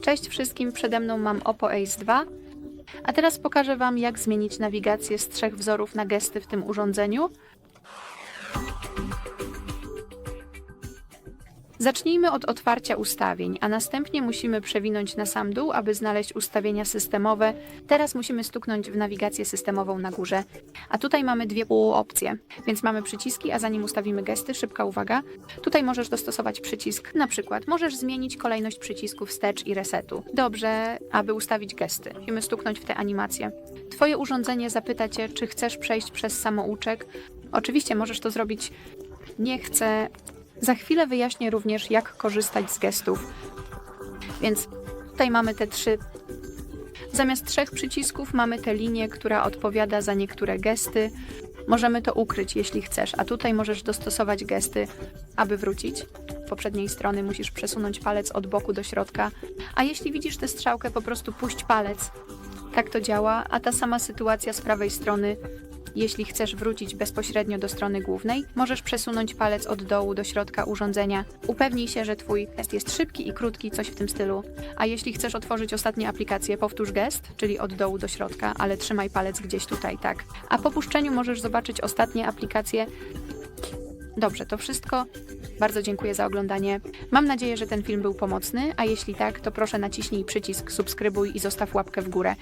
Cześć wszystkim, przede mną mam Oppo Ace 2. A teraz pokażę Wam, jak zmienić nawigację z trzech wzorów na gesty w tym urządzeniu. Zacznijmy od otwarcia ustawień, a następnie musimy przewinąć na sam dół, aby znaleźć ustawienia systemowe. Teraz musimy stuknąć w nawigację systemową na górze. A tutaj mamy dwie opcje, więc mamy przyciski, a zanim ustawimy gesty, szybka uwaga. Tutaj możesz dostosować przycisk, na przykład możesz zmienić kolejność przycisków wstecz i resetu. Dobrze, aby ustawić gesty. Musimy stuknąć w tę animację. Twoje urządzenie zapyta Cię, czy chcesz przejść przez samouczek. Oczywiście możesz to zrobić nie chcę. Za chwilę wyjaśnię również, jak korzystać z gestów. Więc tutaj mamy te trzy. Zamiast trzech przycisków mamy tę linię, która odpowiada za niektóre gesty. Możemy to ukryć, jeśli chcesz, a tutaj możesz dostosować gesty, aby wrócić. Poprzedniej strony musisz przesunąć palec od boku do środka, a jeśli widzisz tę strzałkę, po prostu puść palec. Tak to działa, a ta sama sytuacja z prawej strony jeśli chcesz wrócić bezpośrednio do strony głównej, możesz przesunąć palec od dołu do środka urządzenia. Upewnij się, że Twój gest jest szybki i krótki, coś w tym stylu. A jeśli chcesz otworzyć ostatnie aplikację, powtórz gest, czyli od dołu do środka, ale trzymaj palec gdzieś tutaj, tak. A po puszczeniu możesz zobaczyć ostatnie aplikacje. Dobrze, to wszystko. Bardzo dziękuję za oglądanie. Mam nadzieję, że ten film był pomocny, a jeśli tak, to proszę naciśnij przycisk subskrybuj i zostaw łapkę w górę.